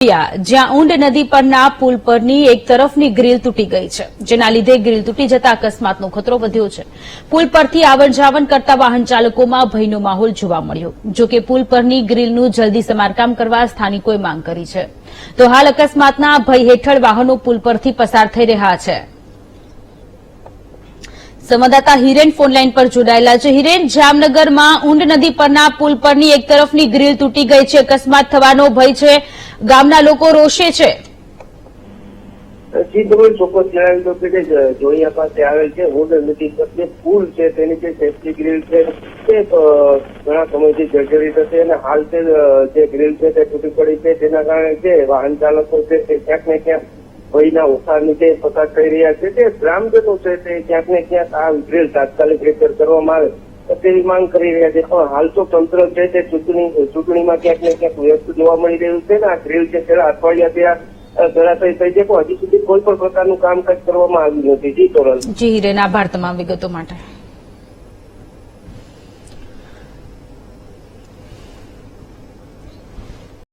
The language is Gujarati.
જ્યાં ઊંડ નદી પરના પુલ પરની એક તરફની ગ્રીલ તૂટી ગઈ છે, જેના લીધે ગ્રીલ તૂટી જતા અકસ્માતનો ખતરો વધ્યો છે. પુલ પરથી આવન જાવન કરતા વાહન ચાલકોમાં ભયનો માહોલ જોવા મળ્યો. જો કે પુલ પરની ગ્રીલનું જલ્દી સમારકામ કરવા સ્થાનિકોએ માંગ કરી છે. તો હાલ અકસ્માતના ભય હેઠળ વાહનો પુલ પરથી પસાર થઈ રહ્યા છે. સંવાદદાતા હિરેન ફોનલાઈન પર જોડાયેલા છે. હિરેન, જામનગરમાં ઊંડ નદી પરના પુલ પરની એક તરફની ગ્રીલ તૂટી ગઈ છે. અકસ્માત થવાનો ભય છે. ગામના લોકો રોષે છે. જી, તમે ચોક્કસ જણાવી દો કે જે પાસે આવેલ છે, ઊંડ નદી પર જે પુલ છે, તેની જે સેફટી ગ્રીલ છે, તે ઘણા સમયથી જર્જરિત હતી અને હાલ તે જે ગ્રીલ છે તે તૂટી પડી છે. તેના કારણે જે વાહન ચાલકો છે તે ક્યાંક ને ક્યાંક ભયના ઉછાળ તે પસાર થઈ રહ્યા છે તે ગ્રામજનો છે તે ક્યાંક ને ક્યાંક આ ગ્રીલ તાત્કાલિક રિપેર કરવામાં આવે તેવી માંગ કરી રહ્યા છે. પણ હાલ તો તંત્ર છે તે ચૂંટણી, ચૂંટણીમાં ક્યાંક ને ક્યાંક વ્યસ્ત જોવા મળી રહ્યું છે ને આ ગ્રીલ છે છેલ્લા અઠવાડિયાથી આ થઈ છે, પણ હજી સુધી કોઈ પણ પ્રકારનું કામકાજ કરવામાં આવ્યું નથી. જી, તોરલ. જી, રેના, આભાર તમામ વિગતો માટે.